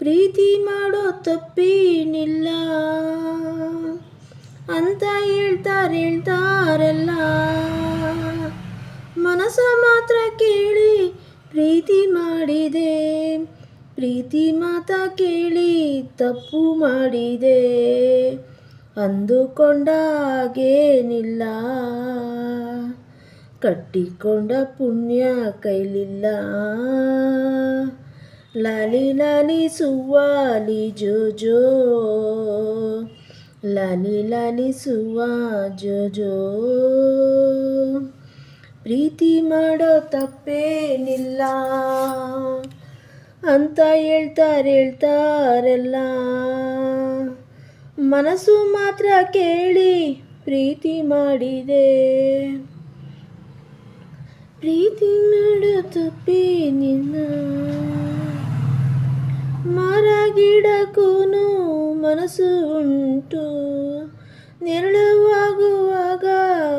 ಪ್ರೀತಿ ಮಾಡೋ ತಪ್ಪೇನಿಲ್ಲ. ಅಂತ ಹೇಳ್ತಾರೆ, ಹೇಳ್ತಾರಲ್ಲ. ಮನಸ ಮಾತ್ರ ಕೇಳಿ ಪ್ರೀತಿ ಮಾಡಿದೆ. ಪ್ರೀತಿ ಮಾತ ಕೇಳಿ ತಪ್ಪು ಮಾಡಿದೆ. ಅಂದುಕೊಂಡಾಗೇನಿಲ್ಲ ಕಟ್ಟಿಕೊಂಡ ಪುಣ್ಯ ಕೈಲಿಲ್ಲ. ಲಾಲಿ ಲಾಲಿ ಸುವಾಲಿ ಜೋ ಜೋ. ಲಾಲಿ ಲಾಲಿ ಸುವಾ ಜೋ ಜೋ. ಪ್ರೀತಿ ಮಾಡೋ ತಪ್ಪೇನಿಲ್ಲ. ಅಂತ ಹೇಳ್ತಾರೆ ಹೇಳ್ತಾರೆಲ್ಲ. ಮನಸ್ಸು ಮಾತ್ರ ಕೇಳಿ ಪ್ರೀತಿ ಮಾಡಿದೆ. ಪ್ರೀತಿ ಮಾಡೋ ತಪ್ಪೇನಿಲ್ಲ. ಮರ ಗಿಡಕ್ಕೂನು ಮನಸ್ಸು ಉಂಟು. ನೆರಳುವಾಗುವಾಗ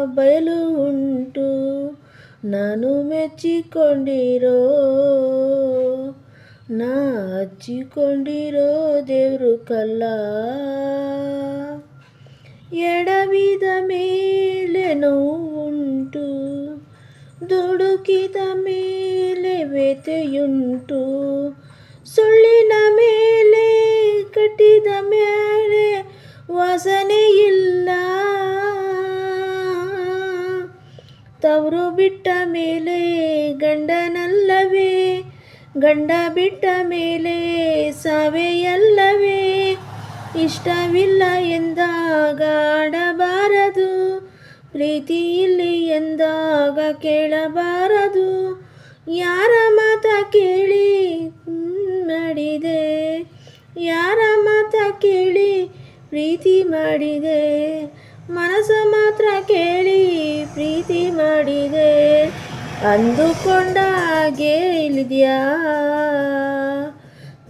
ಬಯಲು ಉಂಟು. ನಾನು ಮೆಚ್ಚಿಕೊಂಡಿರೋ, ನಾ ಹಚ್ಚಿಕೊಂಡಿರೋ ದೇವರು ಕಲ್ಲ. ಎಡವಿದ ಮೇಲೆ ನೋವುಂಟು, ದುಡುಕಿದ ಮೇಲೆ ವ್ಯತೆಯುಂಟು ಸುಳ್ಳಿನ ಮೇಲೆ ಕಟ್ಟಿದ ಮೇಲೆ ವಾಸನೆ ಇಲ್ಲ ತವರು ಬಿಟ್ಟ ಮೇಲೆ ಗಂಡನಲ್ಲವೇ, ಗಂಡ ಬಿಟ್ಟ ಮೇಲೆ ಸಾವೆಯಲ್ಲವೇ. ಇಷ್ಟವಿಲ್ಲ ಎಂದಾಗ ಆಡಬಾರದು, ಪ್ರೀತಿ ಇಲ್ಲಿ ಎಂದಾಗ ಕೇಳಬಾರದು. ಯಾರ ಮಾತ ಕೇಳಿ ಮಾಡಿದೆ ಯಾರ ಕೇಳಿ ಪ್ರೀತಿ ಮಾಡಿದೆ. ಮನಸ್ಸು ಮಾತ್ರ ಕೇಳಿ ಪ್ರೀತಿ ಮಾಡಿದೆ. ಅಂದುಕೊಂಡ ಹಾಗೆ ಇಲ್ಲಿದೆಯಾ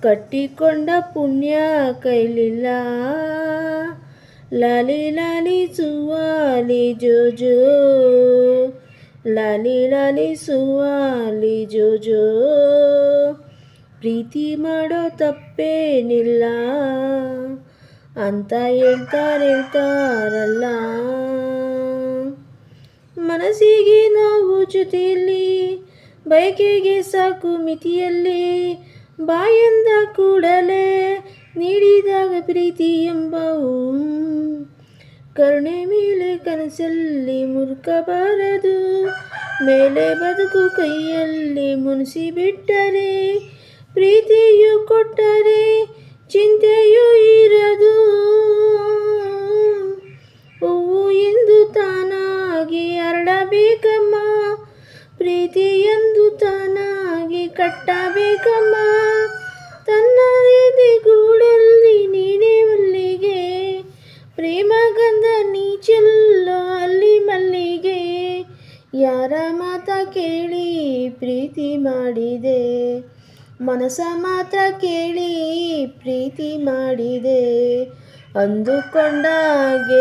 ಕಟ್ಟಿಕೊಂಡ ಪುಣ್ಯ ಕೈಲಿಲ್ಲ. ಲಾಲಿ ಲಾಲಿ ಸುವಾಲಿ ಜೋಜೋ. ಲಾಲಿ ಲಾಲಿ ಸುವಾಲಿ ಜೋ ಜೋ ಪ್ರೀತಿ ಮಾಡೋ ತಪ್ಪೇನಿಲ್ಲ. ಅಂತ ಹೇಳ್ತಾರೇಳ್ತಾರಲ್ಲ ಮನಸ್ಸಿಗೆ ನಾವು ಜೊತೆಯಲ್ಲಿ, ಬಯಕೆಗೆ ಸಾಕು ಮಿತಿಯಲ್ಲಿ, ಬಾಯಂದ ಕೂಡಲೇ ನೀಡಿದಾಗ ಪ್ರೀತಿ ಎಂಬವು ಕರುಣೆ ಮೇಲೆ ಕನಸಲ್ಲಿ ಮುರುಕಬಾರದು. ಮೇಲೆ ಬದುಕು ಕೈಯಲ್ಲಿ ಮುನಿಸಿಬಿಟ್ಟರೆ ಪ್ರೀತಿಯು ಕೊಟ್ಟರೆ ಚಿಂತೆಯೂ ಇರದು. ಹೂವು ಎಂದು ತಾನಾಗಿ ಅರಳಬೇಕಮ್ಮ. ಪ್ರೀತಿ ಎಂದು ತಾನಾಗಿ ಕಟ್ಟಬೇಕಮ್ಮ. ತನ್ನ ರೀತಿ ಗೂಡಲ್ಲಿ ನೀನೆ ಮಲ್ಲಿಗೆ. ಪ್ರೇಮಗಂಧ ಗಂಧ ನೀ ಅಲ್ಲಿ ಮಲ್ಲಿಗೆ. ಯಾರ ಮಾತ ಕೇಳಿ ಪ್ರೀತಿ ಮಾಡಿದೆ. ಮನಸ ಮಾತ್ರ ಕೇಳಿ ಪ್ರೀತಿ ಮಾಡಿದೆ ಅಂದುಕೊಂಡ ಹಾಗೆ